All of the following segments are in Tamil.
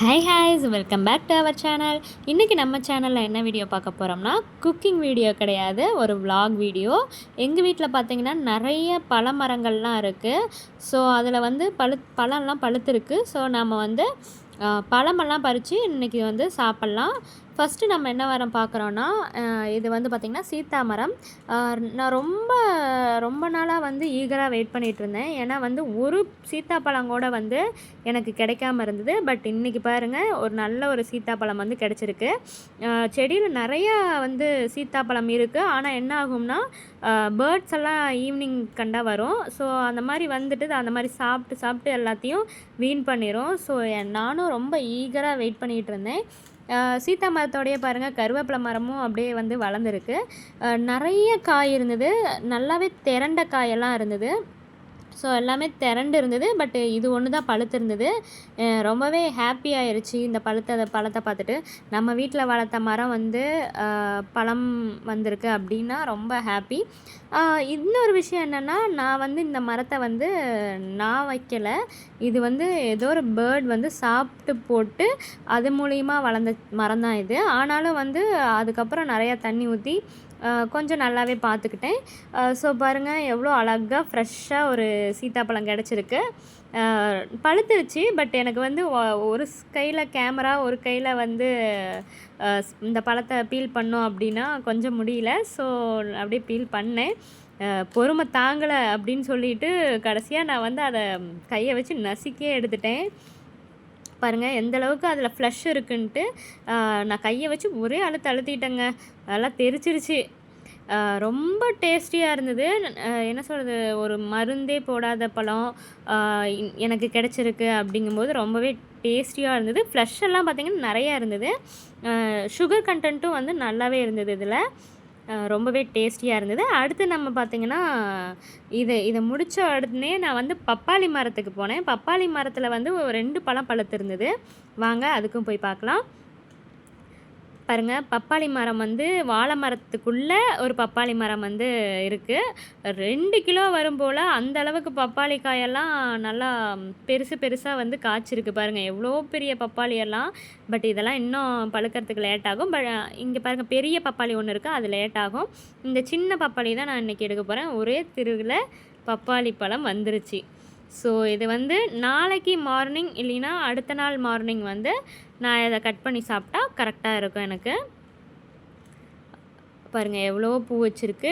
Hi guys welcome back to our channel இன்றைக்கி நம்ம சேனலில் என்ன வீடியோ பார்க்க போகிறோம்னா குக்கிங் வீடியோ கிடையாது ஒரு vlog வீடியோ எங்கள் வீட்டில் பார்த்தீங்கன்னா நிறைய பழமரங்கள்லாம் இருக்குது ஸோ அதில் வந்து பழு பழம்லாம் பழுத்திருக்கு. ஸோ நம்ம வந்து பழமெல்லாம் பறித்து இன்றைக்கி வந்து சாப்பிட்லாம். ஃபஸ்ட்டு நம்ம என்ன மரம் பார்க்குறோன்னா இது வந்து பார்த்திங்கன்னா சீத்தா மரம். நான் ரொம்ப ரொம்ப நாளாக வந்து ஈகராக வெயிட் பண்ணிகிட்டு இருந்தேன். ஏன்னா வந்து ஒரு சீத்தாப்பழம் கூட வந்து எனக்கு கிடைக்காம இருந்தது. பட் இன்றைக்கி பாருங்கள் ஒரு நல்ல ஒரு சீத்தாப்பழம் வந்து கிடச்சிருக்கு. செடியில் நிறையா வந்து சீத்தாப்பழம் இருக்குது ஆனால் என்ன ஆகும்னா பேர்ட்ஸ் எல்லாம் ஈவினிங் கண்டா வரும். ஸோ அந்த மாதிரி வந்துட்டு அந்த மாதிரி சாப்பிட்டு சாப்பிட்டு எல்லாத்தையும் வீண் பண்ணிடும் ஸோ நானும் ரொம்ப ஈகராக வெயிட் பண்ணிகிட்டு இருந்தேன். சீத்தா மரத்தோடைய பாருங்கள் கருவேப்பிலை மரமும் அப்படியே வந்து வளர்ந்துருக்கு. நிறைய காய் இருந்தது. நல்லாவே திரண்ட காயெல்லாம் இருந்தது. ஸோ எல்லாமே திரண்டு இருந்தது பட் இது ஒன்று தான் பழுத்து இருந்தது ரொம்பவே ஹாப்பி ஆயிடுச்சு இந்த பழுத்த பழத்தை பார்த்துட்டு. நம்ம வீட்டில் வளர்த்த மரம் வந்து பழம் வந்திருக்கு அப்படின்னா ரொம்ப ஹாப்பி இன்னொரு விஷயம் என்னென்னா நான் வந்து இந்த மரத்தை வந்து நான் வைக்கலை. இது வந்து ஏதோ ஒரு பேர்ட் வந்து சாப்பிட்டு போட்டு அது மூலியமாக வளர்ந்த மரம் தான் இது. ஆனாலும் வந்து அதுக்கப்புறம் நிறையா தண்ணி ஊற்றி கொஞ்சம் நல்லாவே பார்த்துக்கிட்டேன். ஸோ பாருங்கள் எவ்வளோ அழகாக ஃப்ரெஷ்ஷாக ஒரு சீத்தாப்பழம் கிடச்சிருக்கு. பழுத்துருச்சு பட் எனக்கு வந்து ஒ- ஒரு கையில் கேமரா ஒரு கையில் வந்து இந்த பழத்தை பீல் பண்ணோம் அப்படின்னா கொஞ்சம் முடியல. ஸோ அப்படியே பீல் பண்ணேன். பொறுமை தாங்கலை அப்படின்னு சொல்லிட்டு கடைசியாக நான் வந்து அதை கையை வச்சு நசுக்கியே எடுத்துட்டேன். பாருங்கள் எந்த அளவுக்கு அதில் ஃப்ளஷ் இருக்குன்ட்டு நான் கையை வச்சு ஒரே அழுத்து அழுத்திட்டேங்க நல்லா தெரிச்சிருச்சு. ரொம்ப டேஸ்டியாக இருந்தது. என்ன சொல்கிறது ஒரு மருந்தே போடாத பழம் எனக்கு கிடச்சிருக்கு அப்படிங்கும்போது ரொம்பவே டேஸ்டியாக இருந்தது. ஃப்ளஷ் எல்லாம் பார்த்திங்கன்னா நிறையா இருந்தது. சுகர் கண்டென்ட்டும் வந்து நல்லாவே இருந்தது இதில். ரொம்பவே டேஸ்டியாக இருந்தது. அடுத்து நம்ம பார்த்திங்கன்னா இதை இதை முடித்த உடனே நான் வந்து பப்பாளி மரத்துக்கு போனேன். பப்பாளி மரத்தில் வந்து ரெண்டு பழம் பழுத்து இருந்தது வாங்க அதுக்கும் போய் பார்க்கலாம் பாருங்கள் பப்பாளி மரம் வந்து வாழை மரத்துக்குள்ளே ஒரு பப்பாளி மரம் வந்து இருக்குது ரெண்டு கிலோ வரும் போல் அந்த அளவுக்கு பப்பாளி காயெல்லாம் நல்லா பெருசு பெருசாக வந்து காய்ச்சிருக்கு பாருங்கள் எவ்வளோ பெரிய பப்பாளியெல்லாம் பட் இதெல்லாம் இன்னும் பழுக்கிறதுக்கு லேட் ஆகும். பட் இங்கே பாருங்கள் பெரிய பப்பாளி ஒன்று இருக்குது அது லேட் ஆகும். இந்த சின்ன பப்பாளி தான் நான் இன்றைக்கி எடுக்க போகிறேன் ஒரே திருவில் பப்பாளி பழம் வந்துருச்சு. ஸோ இது வந்து நாளைக்கு மார்னிங் இல்லைன்னா அடுத்த நாள் மார்னிங் வந்து நான் இதை கட் பண்ணி சாப்பிட்டா கரெக்டாக இருக்கும் எனக்கு. பாருங்கள் எவ்வளோ பூ வச்சுருக்கு.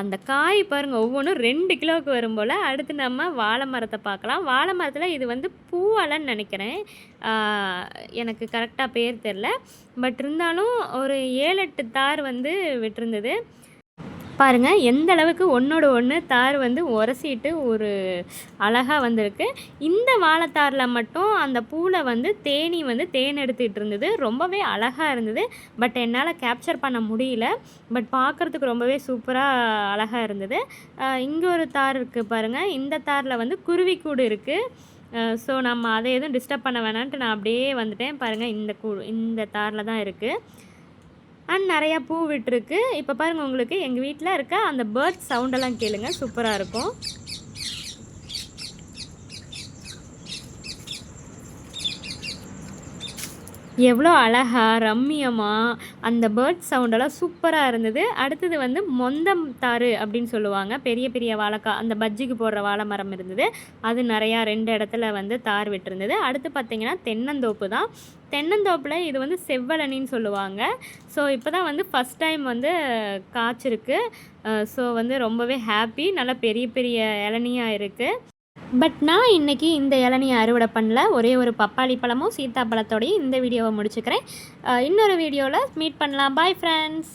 அந்த காய் பாருங்கள் ஒவ்வொன்றும் ரெண்டு கிலோவுக்கு வரும் போல். அடுத்து நம்ம வாழை மரத்தை பார்க்கலாம். வாழை மரத்தில் இது வந்து பூவலைன்னு நினைக்கிறேன். எனக்கு கரெக்டாக பேர் தெரில. பட் இருந்தாலும் ஒரு ஏழு எட்டு தார் வந்து விட்டுருந்தது. பாருங்கள் எந்த அளவுக்கு ஒன்றோட ஒன்று தார் வந்து உரசிட்டு ஒரு அழகாக வந்திருக்கு. இந்த வாழைத்தாரில் மட்டும் அந்த பூவில் வந்து தேனி வந்து தேன் எடுத்துகிட்டு இருந்தது. ரொம்பவே அழகாக இருந்தது. பட் என்னால் கேப்சர் பண்ண முடியல. பட் பார்க்குறதுக்கு ரொம்பவே சூப்பராக அழகாக இருந்தது. இங்கே ஒரு தார் இருக்குது பாருங்கள் இந்த தாரில் வந்து குருவிக்கூடு இருக்குது ஸோ நம்ம அதை எதுவும் டிஸ்டர்ப் பண்ண வேணான்ட்டு நான் அப்படியே வந்துட்டேன். பாருங்கள் இந்த கூ இந்த தாரில் தான் இருக்குது அண்ட் நிறையா பூ விட்டுருக்கு. இப்போ பாருங்கள் உங்களுக்கு எங்கள் வீட்டில் இருக்க அந்த பேர்ட் சவுண்டெல்லாம் கேளுங்க. சூப்பராக இருக்கும். எவ்வளோ அழகா ரம்மியமாக அந்த பேர்ட் சவுண்டெல்லாம் சூப்பராக இருந்தது. அடுத்தது வந்து மொந்தம் தாறு அப்படின்னு சொல்லுவாங்க. பெரிய பெரிய வாழைக்காய் அந்த பஜ்ஜிக்கு போடுற வாழை மரம் இருந்தது. அது நிறையா ரெண்டு இடத்துல வந்து தார் விட்டுருந்தது. அடுத்து பார்த்திங்கன்னா தென்னந்தோப்பு தான். தென்னந்தோப்பில் இது வந்து செவ்வழனின்னு சொல்லுவாங்க. ஸோ இப்போ தான் வந்து ஃபஸ்ட் டைம் வந்து காய்ச்சிருக்கு. ஸோ வந்து ரொம்பவே ஹாப்பி நல்லா பெரிய பெரிய இளநியாக இருக்குது பட் நான் இன்னைக்கு இந்த இளநியை அறுவடை பண்ணல. ஒரே ஒரு பப்பாளி பழமும் சீத்தாப்பழத்தோடையும் இந்த வீடியோவை முடிச்சுக்கிறேன். இன்னொரு வீடியோவில் மீட் பண்ணலாம். Bye friends